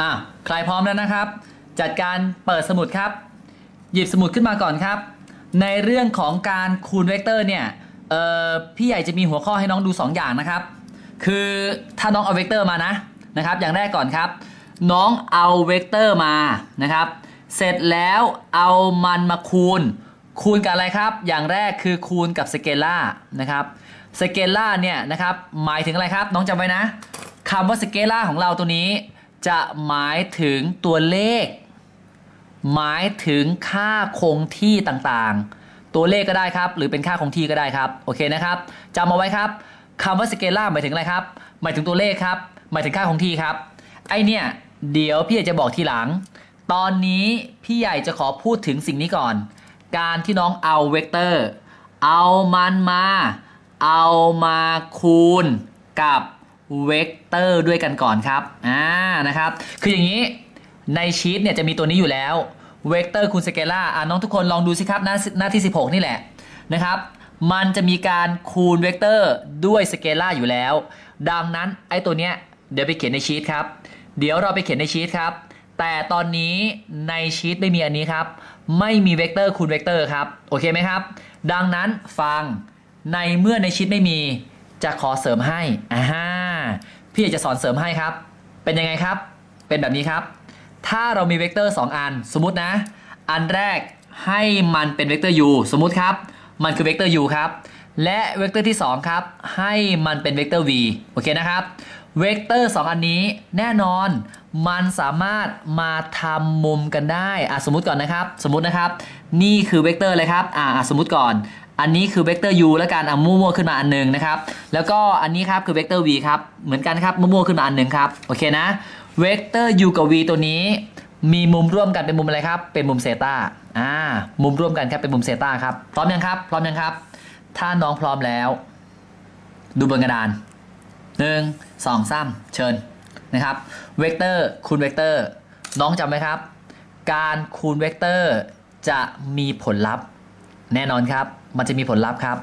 อะใครพร้อมแล้วนะครับ จัดการเปิดสมุดครับ หยิบสมุดขึ้นมาก่อนครับ ในเรื่องของการคูณเวกเตอร์เนี่ยเอ่อพี่ใหญ่จะมีหัวข้อให้น้องดู 2 อย่างนะครับ คือถ้าน้องเอาเวกเตอร์มานะนะครับ อย่างแรกก่อนครับ น้องเอาเวกเตอร์มานะครับ เสร็จแล้วเอามันมาคูณ คูณกับอะไรครับ อย่างแรกคือคูณกับสเกลล่านะครับสเกลล่าเนี่ยนะครับหมายถึงอะไรครับ น้องจำไว้นะคำว่าสเกลล่าของเราตัวนี้ จะหมายถึงตัวเลข หมายถึงค่าคงที่ต่างๆ ตัวเลขก็ได้ครับ หรือเป็นค่าคงที่ก็ได้ครับ โอเคนะครับจำเอาไว้ครับคำว่าสเกลล่าหมายถึงอะไรครับ หมายถึงตัวเลขครับ หมายถึงค่าคงที่ครับ ไอเนี่ย เดี๋ยวพี่ใหญ่จะบอกทีหลัง ตอนนี้พี่ใหญ่จะขอพูดถึงสิ่งนี้ก่อน การที่น้องเอาเวกเตอร์ เอามันมา เอามาคูณกับ เวกเตอร์ด้วยกันก่อนครับอ่านะครับคืออย่างนี้ในชีตเนี่ยจะมีตัวนี้อยู่แล้วเวกเตอร์คูณสเกล่าอะน้องทุกคนลองดูสิครับหน้าหน้าที่ 16 นี่แหละนะครับมันจะมีการคูณเวกเตอร์ด้วยสเกลล่าอยู่แล้ว ดังนั้นไอ้ตัวเนี้ยเดี๋ยวไปเขียนในชีตครับ เดี๋ยวเราไปเขียนในชีตครับ แต่ตอนนี้ในชีตไม่มีอันนี้ครับ ไม่มีเวกเตอร์คูณเวกเตอร์ครับ โอเคไหมครับ ดังนั้นฟังในเมื่อในชีตไม่มี จะขอเสริมให้อ่าฮะพี่อกจะสอนเสริมให้ครับ เป็นยังไงครับ เป็นแบบนี้ครับ ถ้าเรามีเวกเตอร์ 2 อัน สมมตินะ อันแรกให้มันเป็นเวกเตอร์ u สมมติครับ มันคือเวกเตอร์ u ครับ และเวกเตอร์ที่ 2 ครับ ให้มันเป็นเวกเตอร์ v โอเคนะครับ เวกเตอร์ 2 อันนี้แน่นอนมันสามารถมาทำมุมกันได้อะสมมติก่อนนะครับ สมมตินะครับ นี่คือเวกเตอร์เลยครับอะอะสมมติก่อน อันนี้คือเวกเตอร์ u แล้วกันอะมั่วๆขึ้นมาอันหนึ่งนะครับ แล้วก็อันนี้ครับคือเวกเตอร์ v ครับเหมือนกันครับมั่วๆขึ้นมาอันหนึ่งครับโอเคนะเวกเตอร์ u กับ v ตัวนี้ มีมุมร่วมกันเป็นมุมอะไรครับ เป็นมุมเซตาอ่ามุมร่วมกันครับเป็นมุมเซตาครับพร้อมยังครับพร้อมยังครับ ถ้าน้องพร้อมแล้ว ดูบนกระดานหนึ่งสองสามเชิญนะครับเวกเตอร์คูณเวกเตอร์น้องจำไหมครับ การคูณเวกเตอร์จะมีผลลัพธ์แน่นอนครับ มันจะมีผลลัพธ์ครับ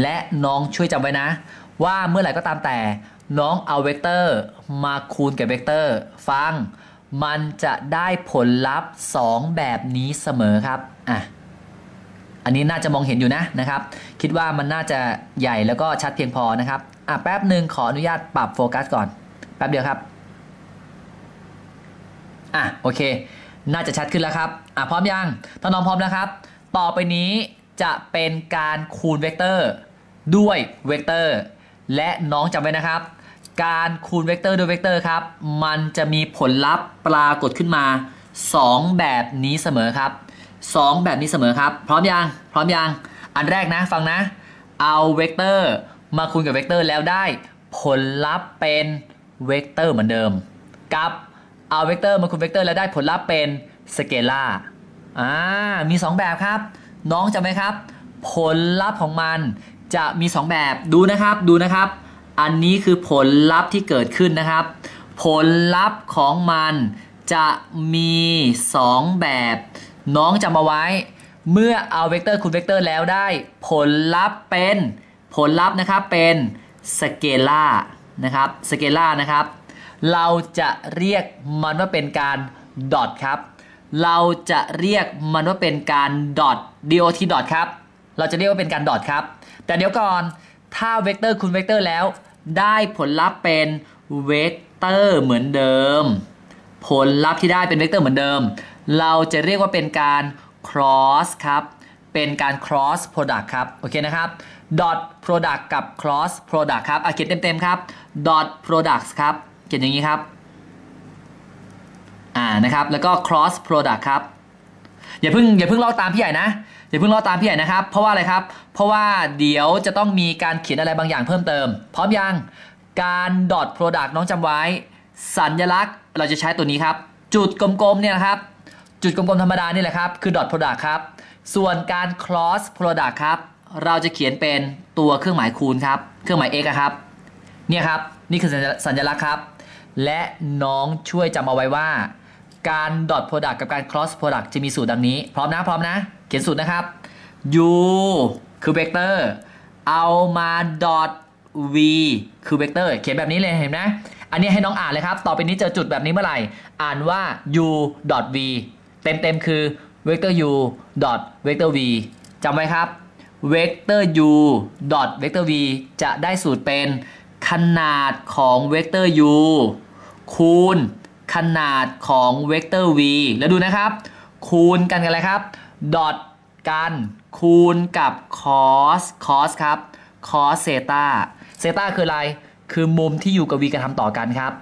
และน้องช่วยจำไว้นะ ว่าเมื่อไหร่ก็ตามแต่ น้องเอาเวกเตอร์มาคูณกับเวกเตอร์ ฟัง มันจะได้ผลลัพธ์ 2 แบบนี้เสมอครับอะอันนี้น่าจะมองเห็นอยู่นะนะครับ คิดว่ามันน่าจะใหญ่แล้วก็ชัดเพียงพอนะครับอะแป๊บหนึ่งขออนุญาตปรับโฟกัสก่อน แป๊บเดียวครับอะโอเค น่าจะชัดขึ้นแล้วครับอะพร้อมยังถ้าน้องพร้อมแล้วครับ ต่อไปนี้ จะเป็นการคูณเวกเตอร์ด้วยเวกเตอร์และน้องจำไว้นะครับ การคูณเวกเตอร์ด้วยเวกเตอร์ครับ มันจะมีผลลัพธ์ปรากฏขึ้นมา 2 แบบนี้เสมอครับ 2 แบบนี้เสมอครับ พร้อมยังพร้อมยังอันแรกนะฟังนะ เอาเวกเตอร์มาคูณกับเวกเตอร์แล้วได้ ผลลัพธ์เป็นเวกเตอร์เหมือนเดิม กับเอาเวกเตอร์มาคูณเวกเตอร์แล้วได้ผลลัพธ์เป็นสเกลาอ่ามี 2 แบบครับ น้องจำไหมครับ ผลลัพธ์ของมันจะมี 2 แบบดูนะครับดูนะครับ อันนี้คือผลลัพธ์ที่เกิดขึ้นนะครับ ผลลัพธ์ของมันจะมี 2 แบบ น้องจำเอาไว้ เมื่อเอาเวกเตอร์คูณเวกเตอร์แล้วได้ ผลลัพธ์เป็นผลลัพธ์นะครับเป็นสเกลานะครับสเกลานะครับ เราจะเรียกมันว่าเป็นการดอทครับ เราจะเรียกมันว่าเป็นการดอท dot dot ครับ เราจะเรียกว่าเป็นการดอทครับ แต่เดี๋ยวก่อนถ้าเวกเตอร์คูณเวกเตอร์แล้ว ได้ผลลัพธ์เป็นเวกเตอร์เหมือนเดิม ผลลัพธ์ที่ได้เป็นเวกเตอร์เหมือนเดิม เราจะเรียกว่าเป็นการ cross ครับ เป็นการ cross product ครับ โอเคนะครับ dot product กับ cross product ครับอะเขียนเต็มๆครับ dot products ครับ เขียนอย่างนี้ครับ อ่า นะครับ แล้วก็ cross product ครับ อย่าเพิ่งอย่าเพิ่งลอกตามพี่ใหญ่นะ อย่าเพิ่งลอตามพี่ใหญ่นะครับ เพราะว่าอะไรครับ เพราะว่าเดี๋ยวจะต้องมีการเขียนอะไรบางอย่างเพิ่มเติม พร้อมยัง การ dot product น้องจำไว้ สัญลักษณ์เราจะใช้ตัวนี้ครับ จุดกลมๆเนี่ยนะครับ จุดกลมๆธรรมดานี่แหละครับคือ dot product ครับ ส่วนการ cross product ครับ เราจะเขียนเป็นตัวเครื่องหมายคูณครับ เครื่องหมาย x อะครับเนี่ยครับ นี่คือสัญลักษณ์ครับ และน้องช่วยจำเอาไว้ว่า การ dot product กับการ cross product จะมีสูตรดังนี้ พร้อมนะ พร้อมนะ เขียนสูตรนะครับ u คือเวกเตอร์ เอามา dot v คือเวกเตอร์ เขียนแบบนี้เลยเห็นไหมอันนี้ให้น้องอ่านเลยครับ ต่อไปนี้เจอจุดแบบนี้เมื่อไหร่ อ่านว่า u dot v เต็มเต็มคือ vector u vector v จำไว้ครับ vector u vector v จะได้สูตรเป็นขนาดของ vector u คูณขนาดของเวกเตอร์ v แล้วดูนะครับ คูณกันกันอะไรครับ ดอทกันคูณกับ cos cos ครับ cos เซตาเซตาคืออะไร คือมุมที่ u กับ v กระทำต่อกันครับ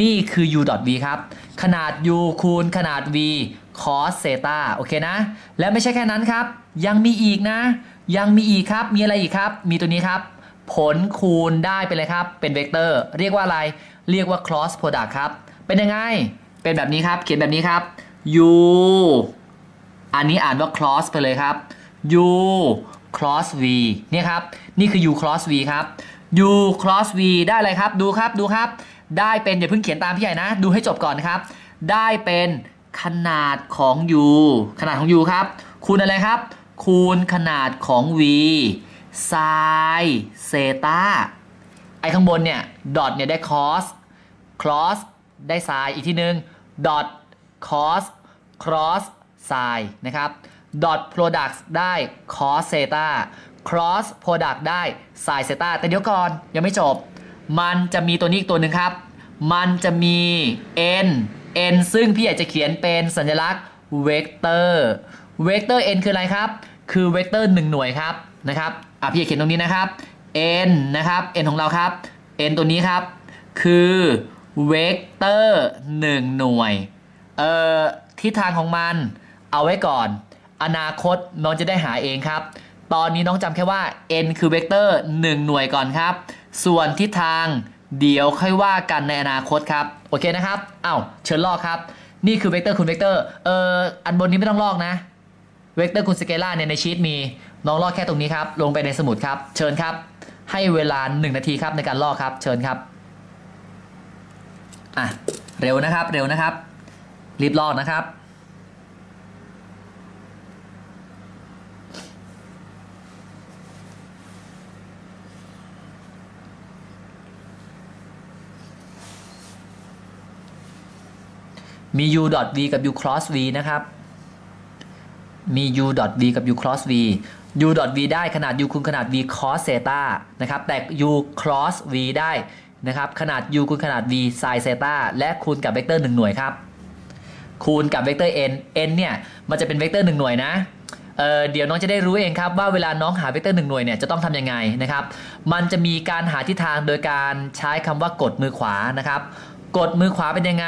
นี่คือ u v ครับ ขนาด u คูณขนาด v cos เซตาโอเคนะ และไม่ใช่แค่นั้นครับ ยังมีอีกนะ ยังมีอีกครับ มีอะไรอีกครับ มีตัวนี้ครับ ผลคูณได้ไปเลยครับ เป็นเวกเตอร์ เรียกว่าอะไร เรียกว่า cross product ครับ เป็นยังไง เป็นแบบนี้ครับ เขียนแบบนี้ครับ u อันนี้อ่านว่า cross ไปเลยครับ u cross v เนี่ยครับ นี่คือ u cross v ครับ u cross v ได้อะไรครับ ดูครับ ดูครับ ได้เป็นอย่าเพิ่งเขียนตามพี่ใหญ่นะ ดูให้จบก่อนครับ ได้เป็นขนาดของ u ขนาดของ u ครับ คูณอะไรครับ คูณขนาดของ v ไซเซตาไอ้ข้างบนเนี่ย ดอทเนี่ยได้ cos cross ได้ sin อีกทีหนึง dot cos cross sin นะครับ dot product ได้ cos theta cross product ได้ sin theta แต่เดี๋ยวก่อนยังไม่จบ มันจะมีตัวนี้อีกตัวหนึ่งครับ มันจะมี n n ซึ่งพี่อยากจะเขียนเป็นสัญลักษณ์เวกเตอร์เวกเตอร์ n คืออะไรครับ คือเวกเตอร์ 1 หน่วยครับนะครับอะพี่อยากเขียนตรงนี้นะครับ n นะครับ n ของเราครับ n ตัวนี้ครับ คือเวกเตอร์ 1 หน่วยเอ่อทิศทางของมัน เอาไว้ก่อน อนาคตน้องจะได้หาเองครับ ตอนนี้น้องจำแค่ว่า n คือเวกเตอร์ 1 หน่วยก่อนครับ ส่วนทิศทางเดี๋ยวค่อยว่ากันในอนาคตครับ โอเคนะครับเอ้าเชิญลอกครับ นี่คือเวกเตอร์คูณเวกเตอร์เอออันบนนี้ไม่ต้องลอกนะเวกเตอร์คูณสเกลาร์เนี่ยในชีตมีน้องลอกแค่ตรงนี้ครับ ลงไปในสมุดครับ เชิญครับ ให้เวลา 1 นาทีครับในการลอกครับ เชิญครับอะเร็วนะครับ เร็วนะครับ รีบลอกนะครับ มี u v กับ u cross v นะครับมี u v กับ u cross v u v ได้ขนาด u คูณขนาด v cos theta นะครับแต่ u cross v ได้นะครับขนาด u คูณขนาด v sin theta และคูณกับเวกเตอร์1หน่วยครับ คูณกับเวกเตอร์ n n เนี่ยมันจะเป็นเวกเตอร์1หน่วยนะเเดี๋ยวน้องจะได้รู้เองครับว่าเวลาน้องหาเวกเตอร์1หน่วยเนี่ยจะต้องทำยังไงนะครับ มันจะมีการหาทิศทางโดยการใช้คำว่ากดมือขวานะครับ กดมือขวาเป็นยังไง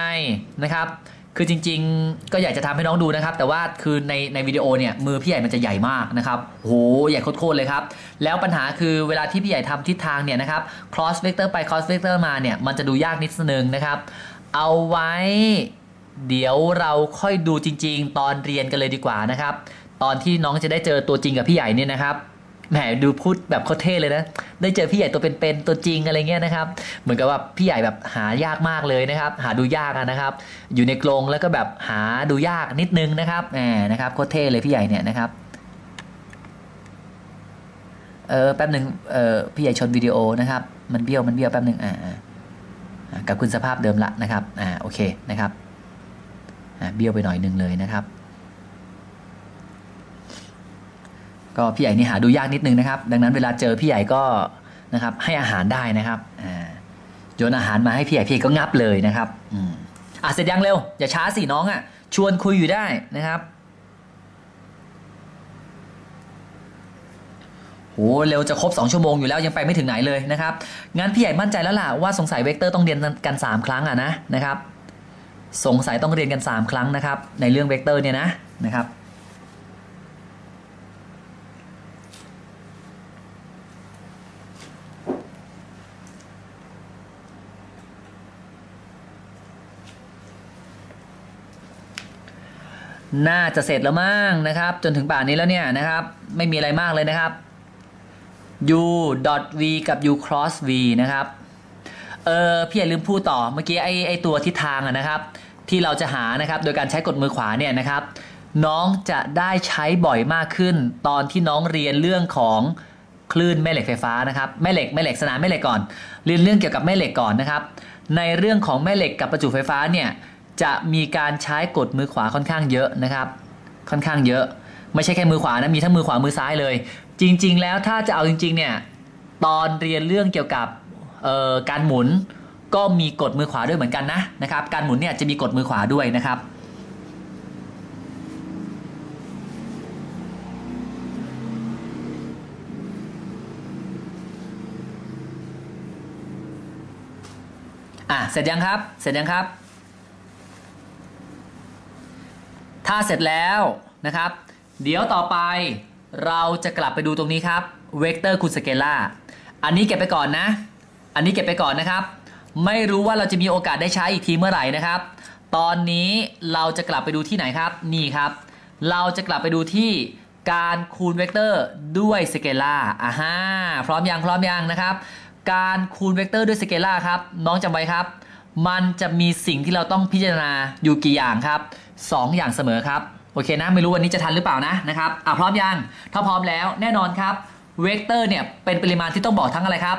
นะครับ คือจริง ๆ ก็อยากจะทำให้น้องดูนะครับ แต่ว่าคือในในวิดีโอเนี่ยมือพี่ใหญ่มันจะใหญ่มากนะครับโหใหญ่โคตรเลยครับ แล้วปัญหาคือเวลาที่พี่ใหญ่ทำทิศทางเนี่ยนะครับ cross vector ไป cross vector มาเนี่ยมันจะดูยากนิดนึงนะครับ เอาไว้เดี๋ยวเราค่อยดูจริง ๆ ตอนเรียนกันเลยดีกว่านะครับ ตอนที่น้องจะได้เจอตัวจริงกับพี่ใหญ่เนี่ยนะครับ แหมดูพูดแบบเขาเท่เลยนะ ได้เจอพี่ใหญ่ตัวเป็นๆตัวจริงอะไรเงี้ยนะครับ เหมือนกับว่าพี่ใหญ่แบบหายากมากเลยนะครับ หาดูยากนะครับ อยู่ในกรงแล้วก็แบบหาดูยากนิดนึงนะครับแหมนะครับโคตรเท่เลยพี่ใหญ่เนี่ยนะครับเออแป๊บหนึ่งเออพี่ใหญ่ชนวิดีโอนะครับ มันเบี้ยวมันเบี้ยวแป๊บหนึ่งอ่ากับคุณสภาพเดิมละนะครับอ่าโอเคนะครับอ่าเบี้ยวไปหน่อยหนึงเลยนะครับ ก็พี่ใหญ่นี่หาดูยากนิดนึงนะครับ ดังนั้นเวลาเจอพี่ใหญ่ก็นะครับให้อาหารได้นะครับอ่าโยนอาหารมาให้พี่ใหญ่พี่ก็งับเลยนะครับอืมอะเสร็จยังเร็วอย่าช้าสิน้องอะชวนคุยอยู่ได้นะครับโหเร็วจะครบ 2 ชั่วโมงอยู่แล้วยังไปไม่ถึงไหนเลยนะครับงั้นพี่ใหญ่มั่นใจแล้วล่ะว่าสงสัยเวกเตอร์ต้องเรียนกัน 3 ครั้งอะนะนะครับ สงสัยต้องเรียนกัน 3 ครั้งนะครับ ในเรื่องเวกเตอร์เนี่ยนะนะครับ น่าจะเสร็จแล้วมั้งนะครับ จนถึงป่านนี้แล้วเนี่ยนะครับ ไม่มีอะไรมากเลยนะครับ u v กับ u cross v นะครับ เออพี่อย่าลืมพูดต่อเมื่อกี้ไอไอตัวทิศทางอะนะครับ ที่เราจะหานะครับ โดยการใช้กดมือขวาเนี่ยนะครับ น้องจะได้ใช้บ่อยมากขึ้น ตอนที่น้องเรียนเรื่องของคลื่นแม่เหล็กไฟฟ้านะครับแม่เหล็กแม่เหล็กสนามแม่เหล็กก่อน เรียนเรื่องเกี่ยวกับแม่เหล็กก่อนนะครับ ในเรื่องของแม่เหล็กกับประจุไฟฟ้าเนี่ย จะมีการใช้กดมือขวาค่อนข้างเยอะนะครับ ค่อนข้างเยอะ ไม่ใช่แค่มือขวานะมีทั้งมือขวามือซ้ายเลย จริง ๆ แล้วถ้าจะเอาจริง ๆ เนี่ยตอนเรียนเรื่องเกี่ยวกับการหมุนก็มีกดมือขวาด้วยเหมือนกันนะนะครับ การหมุนเนี่ยจะมีกดมือขวาด้วยนะครับอะเสร็จยังครับ เสร็จยังครับ ถ้าเสร็จแล้วนะครับ เดี๋ยวต่อไปเราจะกลับไปดูตรงนี้ครับเวกเตอร์คูณสเกล่าอันนี้เก็บไปก่อนนะ อันนี้เก็บไปก่อนนะครับ ไม่รู้ว่าเราจะมีโอกาสได้ใช้อีกทีเมื่อไหร่นะครับ ตอนนี้เราจะกลับไปดูที่ไหนครับ นี่ครับ เราจะกลับไปดูที่การคูณเวกเตอร์ด้วยสเกล่าอ่าฮะพร้อมยังพร้อมยังนะครับ การคูณเวกเตอร์ด้วยสเกล่าครับ น้องจำไว้ครับ มันจะมีสิ่งที่เราต้องพิจารณาอยู่กี่อย่างครับ 2 อย่างเสมอครับโอเคนะไม่รู้วันนี้จะทันหรือเปล่านะนะครับอะพร้อมยังถ้าพร้อมแล้วแน่นอนครับเวกเตอร์เนี่ยเป็นปริมาณที่ต้องบอกทั้งอะไรครับ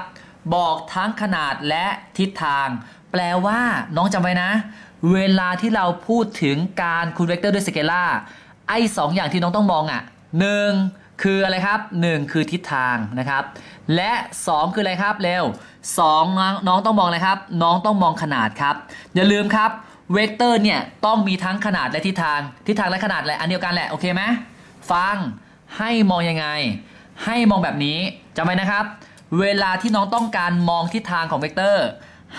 บอกทั้งขนาดและทิศทาง แปลว่าน้องจำไว้นะ เวลาที่เราพูดถึงการคูณเวกเตอร์ด้วยสเกล่าไอ้สองอย่างที่น้องต้องมองอะหนึ่งคืออะไรครับ 1 คือทิศทางนะครับ และ 2 คืออะไรครับเร็ว2น้องน้องต้องมองอะไรครับ น้องต้องมองขนาดครับ อย่าลืมครับ เวกเตอร์เนี่ยต้องมีทั้งขนาดและทิศทาง ทิศทางและขนาดแหละอันเดียวกันแหละโอเคไหมฟังให้มองยังไง ให้มองแบบนี้จำไว้นะครับ เวลาที่น้องต้องการมองทิศทางของเวกเตอร์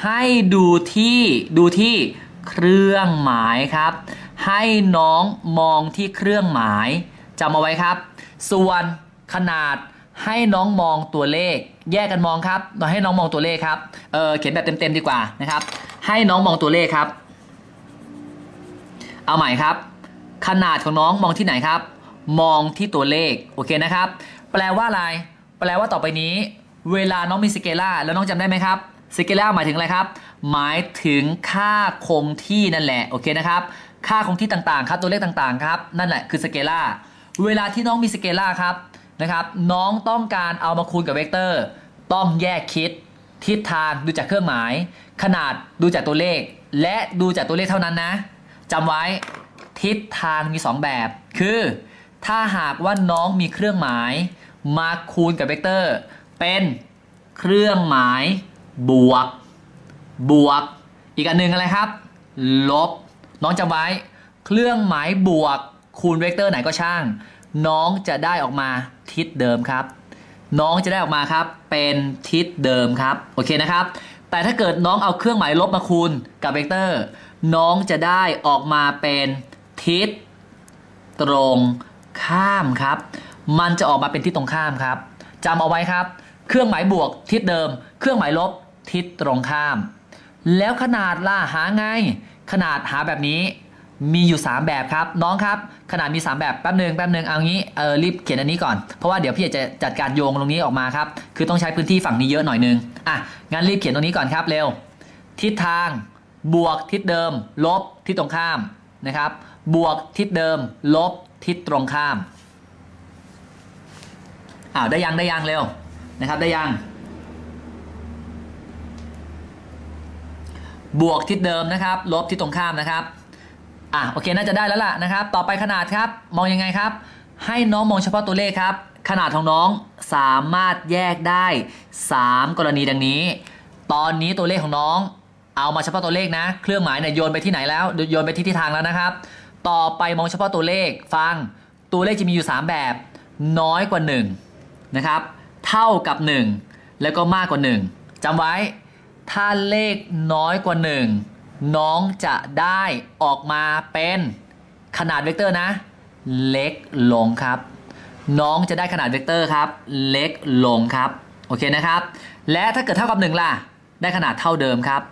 ให้ดูที่ดูที่เครื่องหมายครับ ให้น้องมองที่เครื่องหมายจำเอาไว้ครับ ส่วนขนาดให้น้องมองตัวเลข แยกกันมองครับเราให้น้องมองตัวเลขครับเออเขียนแบบเต็มๆดีกว่านะครับ ให้น้องมองตัวเลขครับ เอาใหม่ครับ ขนาดของน้องมองที่ไหนครับ มองที่ตัวเลขโอเคนะครับ แปลว่าอะไร แปลว่าต่อไปนี้ เวลาน้องมีสเกล่าแล้วน้องจำได้ไหมครับสเกล่าหมายถึงอะไรครับ หมายถึงค่าคงที่นั่นแหละโอเคนะครับ ค่าคงที่ต่างๆครับตัวเลขต่างๆครับนั่นแหละคือสเกล่าเวลาที่น้องมีสเกล่าครับนะครับน้องต้องการเอามาคูณกับเวกเตอร์ ต้องแยกคิด ทิศทางดูจากเครื่องหมาย ขนาดดูจากตัวเลข และดูจากตัวเลขเท่านั้นนะ จำไว้ทิศทางมี 2 แบบ คือ ถ้าหากว่าน้องมีเครื่องหมายมาคูณกับเวกเตอร์ เป็นเครื่องหมายบวก บวก อีกอันหนึ่งอะไรครับ ลบ น้องจำไว้ เครื่องหมายบวกคูณเวกเตอร์ไหนก็ช่าง น้องจะได้ออกมาทิศเดิมครับ น้องจะได้ออกมาครับ เป็นทิศเดิมครับ โอเคนะครับ แต่ถ้าเกิดน้องเอาเครื่องหมายลบมาคูณกับเวกเตอร์ น้องจะได้ออกมาเป็นทิศตรงข้ามครับ มันจะออกมาเป็นทิศตรงข้ามครับจำเอาไว้ครับ เครื่องหมายบวกทิศเดิม เครื่องหมายลบทิศตรงข้าม แล้วขนาดล่ะหาไง ขนาดหาแบบนี้มีอยู่ 3 แบบครับ น้องครับ ขนาดมี 3 แบบแป๊บหนึ่งแป๊บหนึ่งเอางี้เออรีบเขียนอันนี้ก่อน เพราะว่าเดี๋ยวพี่จะจัดการโยงตรงนี้ออกมาครับ คือต้องใช้พื้นที่ฝั่งนี้เยอะหน่อยนึงอะงั้นรีบเขียนตรงนี้ก่อนครับเร็ว ทิศทาง บวกทิศเดิม ลบทิศตรงข้ามนะครับ บวกทิศเดิม ลบทิศตรงข้ามอ้าวได้ยังได้ยังเร็วนะครับได้ยัง บวกทิศเดิมนะครับ ลบทิศตรงข้ามนะครับอะโอเคน่าจะได้แล้วล่ะนะครับ ต่อไปขนาดครับมองยังไงครับ ให้น้องมองเฉพาะตัวเลขครับ ขนาดของน้องสามารถแยกได้ 3 กรณีดังนี้ ตอนนี้ตัวเลขของน้อง เอามาเฉพาะตัวเลขนะ เครื่องหมายเนี่ยโยนไปที่ไหนแล้ว โยนไปที่ทิศทางแล้วนะครับ ต่อไปมองเฉพาะตัวเลข ฟัง ตัวเลขจะมีอยู่ 3 แบบ น้อยกว่า1นะครับ เท่ากับ 1 แล้วก็มากกว่า 1จำไว้ ถ้าเลขน้อยกว่า 1 น้องจะได้ออกมาเป็นขนาดเวกเตอร์นะ เล็กลงครับ น้องจะได้ขนาดเวกเตอร์ครับ เล็กลงครับ โอเคนะครับ และถ้าเกิดเท่ากับ 1 ล่ะ ได้ขนาดเท่าเดิมครับ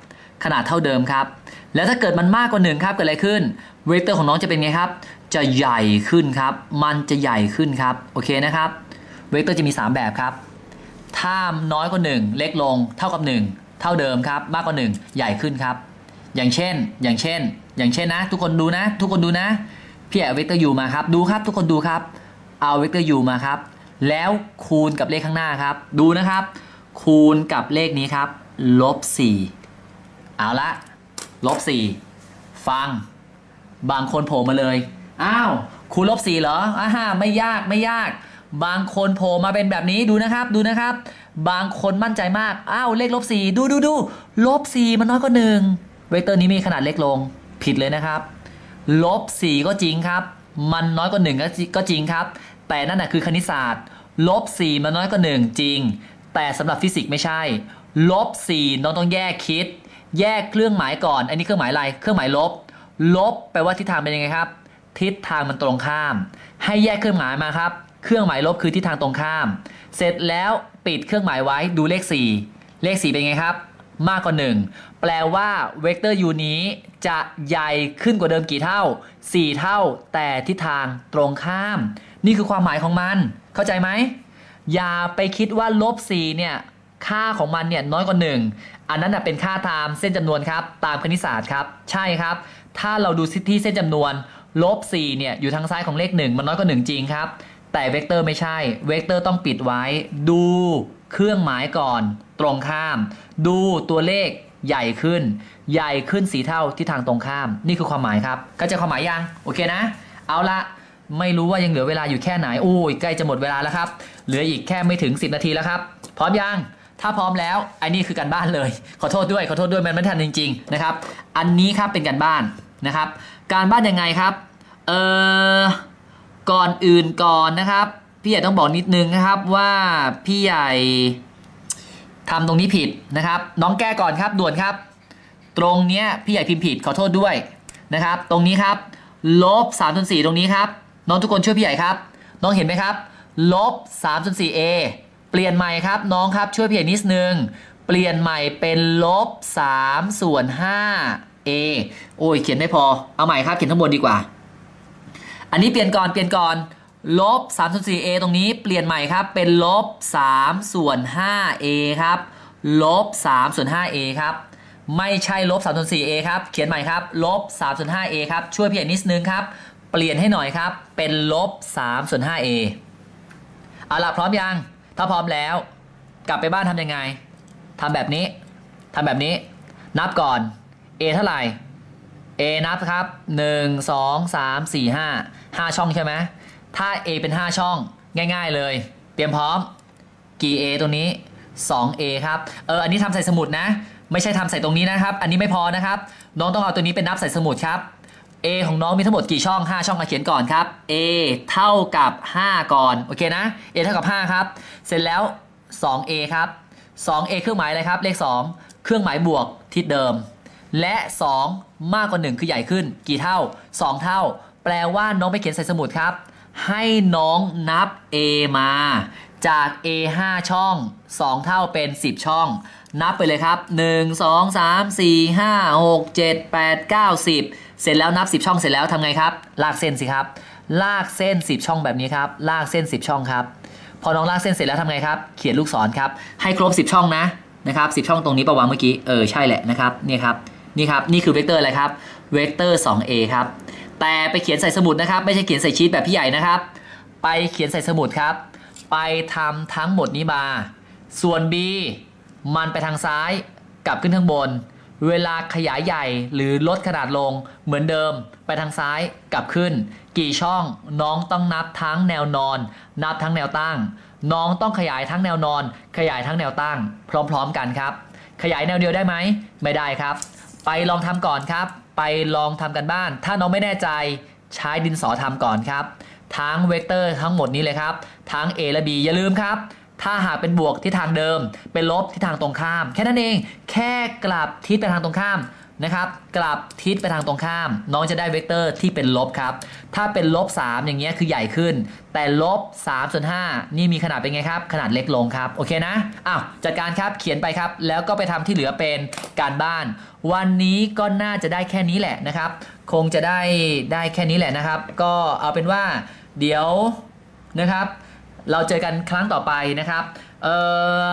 ขนาดเท่าเดิมครับ แล้วถ้าเกิดมันมากกว่า1ครับเกิดอะไรขึ้นเวกเตอร์ของน้องจะเป็นไงครับ จะใหญ่ขึ้นครับ มันจะใหญ่ขึ้นครับโอเคนะครับเวกเตอร์จะมี 3 แบบครับ ถ้าน้อยกว่า 1 เล็กลง เท่ากับ 1 เท่าเดิมครับ มากกว่า 1 ใหญ่ขึ้นครับ อย่างเช่น อย่างเช่น อย่างเช่นนะ ทุกคนดูนะ ทุกคนดูนะพี่แอบเวกเตอร์ยูมาครับ ดูครับ ทุกคนดูครับ เอาเวกเตอร์ยูมาครับ แล้วคูณกับเลขข้างหน้าครับ ดูนะครับ คูณกับเลขนี้ครับ ลบ4 เอาละลบสี่ฟัง บางคนโผล่มาเลย อ้าวคูณลบสี่เหรออ่าฮะไม่ยากไม่ยาก บางคนโผล่มาเป็นแบบนี้ดูนะครับดูนะครับ บางคนมั่นใจมาก อ้าวเลขลบสี่ดูดูดูลบสี่มันน้อยกว่าหนึ่งเวกเตอร์นี้มีขนาดเล็กลงผิดเลยนะครับลบสี่ก็จริงครับ มันน้อยกว่าหนึ่งก็จริงครับ แต่นั่นน่ะคือคณิตศาสตร์ลบสี่มันน้อยกว่าหนึ่งจริง แต่สำหรับฟิสิกส์ไม่ใช่ลบสี่น้องต้องแยกคิด แยกเครื่องหมายก่อน อันนี้เครื่องหมายอะไร เครื่องหมายลบ ลบแปลว่าทิศทางเป็นยังไงครับ ทิศทางมันตรงข้าม ให้แยกเครื่องหมายมาครับ เครื่องหมายลบคือทิศทางตรงข้าม เสร็จแล้วปิดเครื่องหมายไว้ดูเลข 4 เลข 4 เป็นไงครับ มากกว่า 1 แปลว่าเวกเตอร์ u นี้จะใหญ่ขึ้นกว่าเดิมกี่เท่า 4 เท่า แต่ทิศทางตรงข้าม นี่คือความหมายของมัน เข้าใจไหม อย่าไปคิดว่าลบ4เนี่ยค่าของมันเนี่ยน้อยกว่า 1 อันนั้นเป็นค่าตามเส้นจำนวนครับตามคณิตศาสตร์ครับใช่ครับ ถ้าเราดูที่เส้นจำนวนลบ4เนี่ยอยู่ทางซ้ายของเลข 1 มันน้อยกว่า1จริงครับ แต่เวกเตอร์ไม่ใช่ เวกเตอร์ต้องปิดไว้ ดูเครื่องหมายก่อน ตรงข้าม ดูตัวเลขใหญ่ขึ้น ใหญ่ขึ้นสีเท่าที่ทางตรงข้าม นี่คือความหมายครับเข้าใจความหมายยังโอเคนะ เอาละไม่รู้ว่ายังเหลือเวลาอยู่แค่ไหนโอ้ยใกล้จะหมดเวลาแล้วครับ เหลืออีกแค่ไม่ถึง 10 นาทีแล้วครับ พร้อมยัง ถ้าพร้อมแล้วไอันนี้คือการบ้านเลย ขอโทษด้วยขอโทษด้วยมันไม่ทันจริงๆนะครับ อันนี้ครับเป็นการบ้านนะครับ การบ้านยังไงครับเออก่อนอื่นก่อนนะครับ พี่ใหญ่ต้องบอกนิดนึงนะครับว่าพี่ใหญ่ทำตรงนี้ผิดนะครับ น้องแก้ก่อนครับด่วนครับ ตรงเนี้ยพี่ใหญ่พิมพ์ผิดขอโทษด้วยนะครับ ตรงนี้ครับลบ3ส่วน4ตรงนี้ครับ น้องทุกคนช่วยพี่ใหญ่ครับ น้องเห็นไหมครับลบ3ส่วน4 a เปลี่ยนใหม่ครับน้องครับช่วยเพี่ใหญ่นิดนึง เปลี่ยนใหม่เป็นลบ3ส่วน5 a โอ้ยเขียนไม่พอเอาใหม่ครับเขียนข้างบนดีกว่า อันนี้เปลี่ยนก่อนเปลี่ยนก่อนลบ3ส่วน 4a ตรงนี้เปลี่ยนใหม่ครับเป็นลบ3ส่วน 5a ครับลบ3ส่วน 5a ครับไม่ใช่ลบ3ส่วน 4a ครับเขียนใหม่ครับลบ3ส่วน 5a ครับช่วยเพี่ใหญ่นิดนึงครับเปลี่ยนให้หน่อยครับเป็นลบ3ส่วน 5a เอาล่ะพร้อมยัง ถ้าพร้อมแล้ว กลับไปบ้านทำยังไงทำแบบนี้ทำแบบนี้ นับก่อน a เท่าไหร่ A นับครับ 1 2 3 4 5 5 ช่องใช่ไหมถ้า A เป็น 5 ช่องง่าย ๆเลย เตรียมพร้อม กี่ A ตรงนี้ 2A ครับ เออ อันนี้ทำใส่สมุดนะ ไม่ใช่ทำใส่ตรงนี้นะครับ อันนี้ไม่พอนะครับ น้องต้องเอาตัวนี้เป็นนับใส่สมุดครับ A ของน้องมีทั้งหมดกี่ช่อง 5 ช่องมาเขียนก่อนครับ A เท่ากับ 5 ก่อน โอเคนะ A เท่ากับ 5 ครับ เสร็จแล้ว 2A ครับ 2A เครื่องหมายอะไรครับ เลข 2 เครื่องหมายบวกทิศเดิม และ 2 มากกว่า 1 คือใหญ่ขึ้น กี่เท่า 2 เท่า แปลว่าน้องไปเขียนใส่สมุดครับ ให้น้องนับ A มา จาก A 5 ช่อง 2 เท่าเป็น 10 ช่อง นับไปเลยครับ 1 2 3 4 5 6 7 8 9 10 เสร็จแล้วนับ 10 ช่องเสร็จแล้วทำไงครับ ลากเส้นสิครับ ลากเส้น 10 ช่องแบบนี้ครับ ลากเส้น 10 ช่องครับ พอน้องลากเส้นเสร็จแล้วทำไงครับ เขียนลูกศรครับ ให้ครบ 10 ช่องนะนะครับ10 ช่องตรงนี้ประวางเมื่อกี้ เออใช่แหละนะครับนี่ครับ นี่ครับ นี่คือเวกเตอร์อะไรครับ เวกเตอร์ 2a ครับ แต่ไปเขียนใส่สมุดนะครับ ไม่ใช่เขียนใส่ชีตแบบพี่ใหญ่นะครับ ไปเขียนใส่สมุดครับ ไปทำทั้งหมดนี้มา ส่วน b มันไปทางซ้าย กลับขึ้นข้างบน เวลาขยายใหญ่หรือลดขนาดลงเหมือนเดิม ไปทางซ้ายกลับขึ้น กี่ช่องน้องต้องนับทั้งแนวนอน นับทั้งแนวตั้ง น้องต้องขยายทั้งแนวนอน ขยายทั้งแนวตั้ง พร้อม ๆ กันครับ ขยายแนวเดียวได้ไหมไม่ได้ครับ ไปลองทำก่อนครับ ไปลองทำกันบ้าน ถ้าน้องไม่แน่ใจใช้ดินสอทำก่อนครับ ทั้งเวกเตอร์ทั้งหมดนี้เลยครับ ทั้ง A และ B อย่าลืมครับ ถ้าหากเป็นบวกที่ทางเดิม เป็นลบที่ทางตรงข้าม แค่นั้นเอง แค่กลับทิศไปทางตรงข้ามนะครับ กลับทิศไปทางตรงข้าม น้องจะได้เวกเตอร์ที่เป็นลบครับ ถ้าเป็นลบ 3 อย่างเงี้ยคือใหญ่ขึ้น แต่ลบ3ส่วน5นี่มีขนาดเป็นไงครับ ขนาดเล็กลงครับ โอเคนะ อ้าว จัดการครับ เขียนไปครับ แล้วก็ไปทำที่เหลือเป็นการบ้าน วันนี้ก็น่าจะได้แค่นี้แหละนะครับ คงจะได้ได้แค่นี้แหละนะครับ ก็เอาเป็นว่า เดี๋ยวนะครับ เราเจอกันครั้งต่อไปนะครับเออ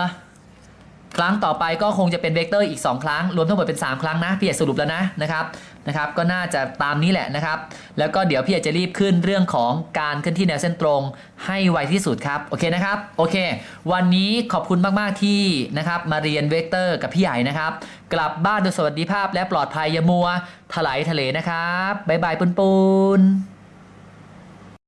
ครั้งต่อไปก็คงจะเป็นเวกเตอร์อีก 2 ครั้ง รวมทั้งหมดเป็น 3 ครั้งนะพี่ใหญ่สรุปแล้วนะนะครับนะครับ ก็น่าจะตามนี้แหละนะครับ แล้วก็เดี๋ยวพี่ใหญ่จะรีบขึ้นเรื่องของการเคลื่อนที่แนวเส้นตรง ให้ไวที่สุดครับโอเคนะครับโอเค วันนี้ขอบคุณมาก ๆ ที่นะครับมาเรียนเวกเตอร์กับพี่ใหญ่นะครับ กลับบ้านโดยสวัสดิภาพและปลอดภัยอยามัวถลายทะเลนะครับบ๊ายบายปุนปุน